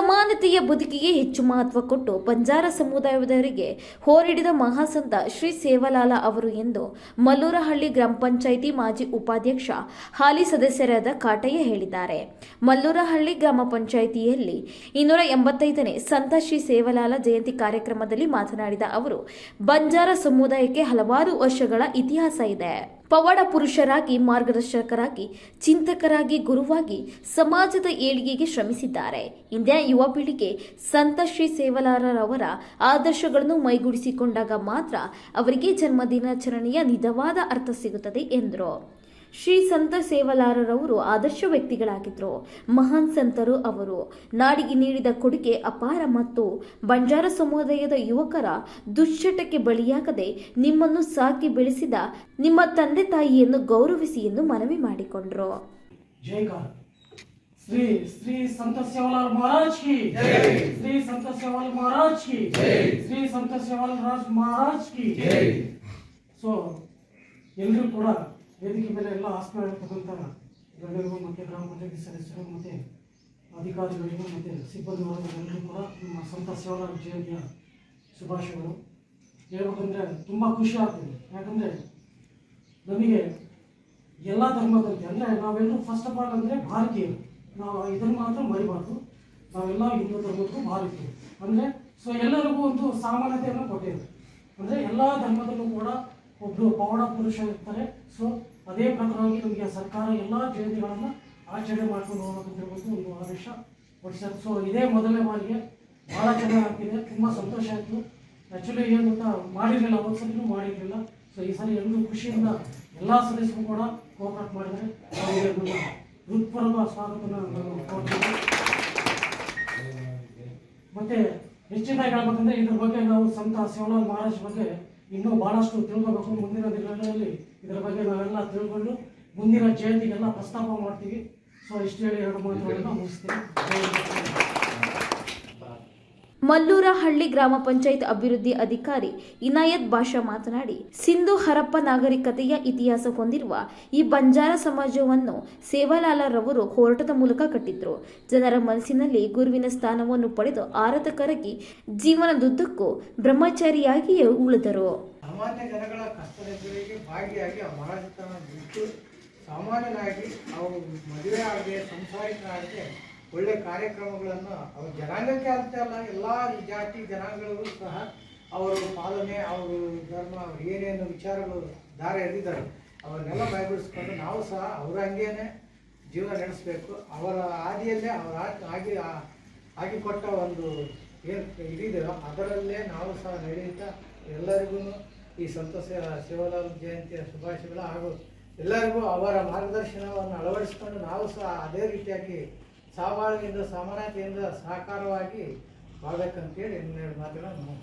ಸಮಾನತೆಯ ಬದುಕಿಗೆ ಹೆಚ್ಚು ಮಹತ್ವ ಕೊಟ್ಟು ಬಂಜಾರ ಸಮುದಾಯದವರಿಗೆ ಹೋರಿಡಿದ ಮಹಾಸಂತ ಶ್ರೀ ಸೇವಲಾಲ ಅವರು ಎಂದು ಮಲ್ಲೂರಹಳ್ಳಿ ಗ್ರಾಮ ಪಂಚಾಯಿತಿ ಮಾಜಿ ಉಪಾಧ್ಯಕ್ಷ ಹಾಲಿ ಸದಸ್ಯರಾದ ಕಾಟಯ್ಯ ಹೇಳಿದ್ದಾರೆ. ಮಲ್ಲೂರಹಳ್ಳಿ ಗ್ರಾಮ ಪಂಚಾಯಿತಿಯಲ್ಲಿ ಇನ್ನೂರ ಎಂಬತ್ತೈದನೇ ಸಂತ ಶ್ರೀ ಸೇವಲಾಲ ಜಯಂತಿ ಕಾರ್ಯಕ್ರಮದಲ್ಲಿ ಮಾತನಾಡಿದ ಅವರು, ಬಂಜಾರ ಸಮುದಾಯಕ್ಕೆ ಹಲವಾರು ವರ್ಷಗಳ ಇತಿಹಾಸ ಇದೆ. ಪವಾಡ ಪುರುಷರಾಗಿ, ಮಾರ್ಗದರ್ಶಕರಾಗಿ, ಚಿಂತಕರಾಗಿ, ಗುರುವಾಗಿ ಸಮಾಜದ ಏಳಿಗೆಗೆ ಶ್ರಮಿಸಿದ್ದಾರೆ. ಇಂದಿನ ಯುವ ಪೀಳಿಗೆ ಸಂತ ಶ್ರೀ ಸೇವಲಾರರವರ ಆದರ್ಶಗಳನ್ನು ಮೈಗೂಡಿಸಿಕೊಂಡಾಗ ಮಾತ್ರ ಅವರಿಗೆ ಜನ್ಮದಿನಾಚರಣೆಯ ನಿಜವಾದ ಅರ್ಥ ಸಿಗುತ್ತದೆ ಎಂದರು. ಶ್ರೀ ಸಂತ ಸೇವಲಾರರವರು ಆದರ್ಶ ವ್ಯಕ್ತಿಗಳಾಗಿದ್ದರು ಮಹಾನ್ ಸಂತರು ಅವರು ನಾಡಿಗೆ ನೀಡಿದ ಕೊಡುಗೆ ಅಪಾರ ಮತ್ತು ಬಂಜಾರ ಸಮುದಾಯದ ಯುವಕರ ದುಶ್ಚಟಕ್ಕೆ ಬಲಿಯಾಗದೆ ನಿಮ್ಮನ್ನು ಸಾಕಿ ಬೆಳೆಸಿದ ನಿಮ್ಮ ತಂದೆ ತಾಯಿಯನ್ನು ಗೌರವಿಸಿ ಎಂದು ಮನವಿ ಮಾಡಿಕೊಂಡರು जयकार श्री श्री संत सेवालाल महाराज की श्री संत सेवालाल महाराज की श्री संत सेवालाल ರಾಜ್ ಮಹಾರಾಜ್ की ಸೊ ಎಲ್ಲರೂ ಕೂಡ ವೇದಿಕೆ ಮೇಲೆ ಎಲ್ಲ ಆಸ್ಪತ್ರೆ ಎಲ್ಲರಿಗೂ ಮತ್ತು ಗ್ರಾಮ ಪಂಚಾಯತಿ ಸದಸ್ಯರು ಮತ್ತು ಅಧಿಕಾರಿಗಳಿಗೂ ಮತ್ತು ಸಿಬ್ಬಂದಿ ವರ್ಗದಲ್ಲರೂ ಕೂಡ ನಮ್ಮ ಸ್ವಂತ ಸೇವಾ ಜಯಂತಿಯ ಶುಭಾಶಯಗಳು. ಹೇಳ್ಬೇಕಂದ್ರೆ ತುಂಬ ಖುಷಿ ಆಗ್ತದೆ. ಯಾಕಂದರೆ ನಮಗೆ ಎಲ್ಲ ಧರ್ಮದಂತೆ ಅಂದರೆ ನಾವೆಲ್ಲರೂ ಫಸ್ಟ್ ಆಫ್ ಆಲ್ ಅಂದರೆ ಭಾರತೀಯರು. ನಾವು ಇದನ್ನು ಮಾತ್ರ ಮರಿಬಾರ್ದು. ನಾವೆಲ್ಲ ಹಿಂದೂ ಧರ್ಮಕ್ಕೂ ಭಾರತೀಯರು. ಅಂದರೆ ಸೊ ಎಲ್ಲರಿಗೂ ಒಂದು ಸಾಮಾನ್ಯತೆಯನ್ನು ಕೊಟ್ಟಿದೆ. ಅಂದರೆ ಎಲ್ಲ ಧರ್ಮದಲ್ಲೂ ಕೂಡ ಒಬ್ಬರು ಪೌಡ ಪುರುಷ ಇರ್ತಾರೆ. ಸೊ ಅದೇ ಪ್ರಕಾರವಾಗಿ ನಮಗೆ ಸರ್ಕಾರ ಎಲ್ಲ ಜಯಂತಿಗಳನ್ನು ಆಚರಣೆ ಮಾಡ್ಕೊಂಡು ಹೋಗಬೇಕಂತಿರ್ಬೋದು ಒಂದು ಆದೇಶ ಹೊಡಿಸ್ತಾರೆ ಸೊ ಇದೇ ಮೊದಲನೇ ಬಾರಿಗೆ ಭಾಳ ಚೆನ್ನಾಗಿ ಆಗ್ತಿದೆ. ತುಂಬ ಸಂತೋಷ ಆಯಿತು. ಆ್ಯಕ್ಚುಲಿ ಏನು ಅಂತ ಮಾಡಿರಲಿಲ್ಲ. ಒಂದು ಸಲಿನೂ ಮಾಡಿರಲಿಲ್ಲ. ಸೊ ಈ ಸಲ ಎಲ್ಲರೂ ಖುಷಿಯಿಂದ ಎಲ್ಲ ಸದಸ್ಯರು ಕೂಡ ಕೋಆಪರೇಟ್ ಮಾಡಿದರೆ ಹೃತ್ಪೂರ್ವಕ ಸ್ವಾಗತನ ನಾನು ಕೋರ್ತೀನಿ ಮತ್ತೆ ಹೆಚ್ಚಿನ ಹೇಳ್ಬೇಕಂದ್ರೆ ಇದ್ರ ಬಗ್ಗೆ ನಾವು ಸಂತ ಶಿವಲಾಲ್ ಮಹಾರಾಜ್ ಬಗ್ಗೆ ಇನ್ನೂ ಬಹಳಷ್ಟು ತಿಳ್ಕೋಬೇಕು ಮುಂದಿನ ದಿನಗಳಲ್ಲಿ ಇದರ ಬಗ್ಗೆ ನಾವೆಲ್ಲ ತಿಳ್ಕೊಂಡು ಮುಂದಿನ ಜಯಂತಿಗೆಲ್ಲ ಪ್ರಸ್ತಾಪ ಮಾಡ್ತೀವಿ ಸೊ ಇಷ್ಟು ಹೇಳಿ ಎರಡು ಮಾತುಗಳನ್ನು ಮುಗಿಸ್ತೀನಿ. ಮಲ್ಲೂರಹಳ್ಳಿ ಗ್ರಾಮ ಪಂಚಾಯತ್ ಅಭಿವೃದ್ಧಿ ಅಧಿಕಾರಿ ಇನಾಯತ್ ಬಾಷಾ ಮಾತನಾಡಿ, ಸಿಂಧು ಹರಪ್ಪ ನಾಗರಿಕತೆಯ ಇತಿಹಾಸ ಹೊಂದಿರುವ ಈ ಬಂಜಾರ ಸಮಾಜವನ್ನು ಸೇವಾಲಾಲರವರು ಹೋರಾಟದ ಮೂಲಕ ಕಟ್ಟಿದ್ರು. ಜನರ ಮನಸ್ಸಿನಲ್ಲಿ ಗುರುವಿನ ಸ್ಥಾನವನ್ನು ಪಡೆದು ಆರಾಧಕರಾಗಿ ಜೀವನದುದ್ದಕ್ಕೂ ಬ್ರಹ್ಮಚಾರಿಯಾಗಿಯೇ ಉಳಿದರು. ಸಾಮಾನ್ಯನಾಗಿ ಅವರು ಮದುವೆ ಆಗದೆ ಸಂಸಾರಿಕರಾಗದೆ ಒಳ್ಳೆ ಕಾರ್ಯಕ್ರಮಗಳನ್ನು ಅವ್ರ ಜನಾಂಗಕ್ಕೆ ಅಂತ ಅಲ್ಲ, ಎಲ್ಲ ಜಾತಿ ಜನಾಂಗಗಳಿಗೂ ಸಹ ಅವರು ಪಾಲನೆ, ಅವರು ಧರ್ಮ, ಅವರು ಏನೇನು ವಿಚಾರಗಳು ದಾರಿ ಎಳೆದಿದ್ದಾರೆ ಅವನ್ನೆಲ್ಲ ಬಾಯ್ಬಿಡಿಸ್ಕೊಂಡು ನಾವು ಸಹ ಅವರ ಹಂಗೇನೆ ಜೀವನ ನಡೆಸಬೇಕು. ಅವರ ಹಾದಿಯಲ್ಲೇ ಅವರ ಆಗಿ ಆಗಿ ಕೊಟ್ಟ ಒಂದು ಏನು ಇದಿದೆಯೋ ಅದರಲ್ಲೇ ನಾವು ಸಹ ನಡೆಯುತ್ತಾ ಎಲ್ಲರಿಗೂ ಈ ಸಂತೋಷ, ಶಿವಲಾಲ್ ಜಯಂತಿಯ ಶುಭಾಶಯಗಳು ಹಾಗೂ ಎಲ್ಲರಿಗೂ ಅವರ ಮಾರ್ಗದರ್ಶನವನ್ನು ಅಳವಡಿಸಿಕೊಂಡು ನಾವು ಸಹ ಅದೇ ರೀತಿಯಾಗಿ ಸಹಬಾಳ್ವೆಯಿಂದ ಸಮಾನತೆಯಿಂದ ಸಹಕಾರವಾಗಿ ಬಾಳ್ಬೇಕಂತೇಳಿ ಇನ್ನೆರಡು ಮಾತುಗಳನ್ನು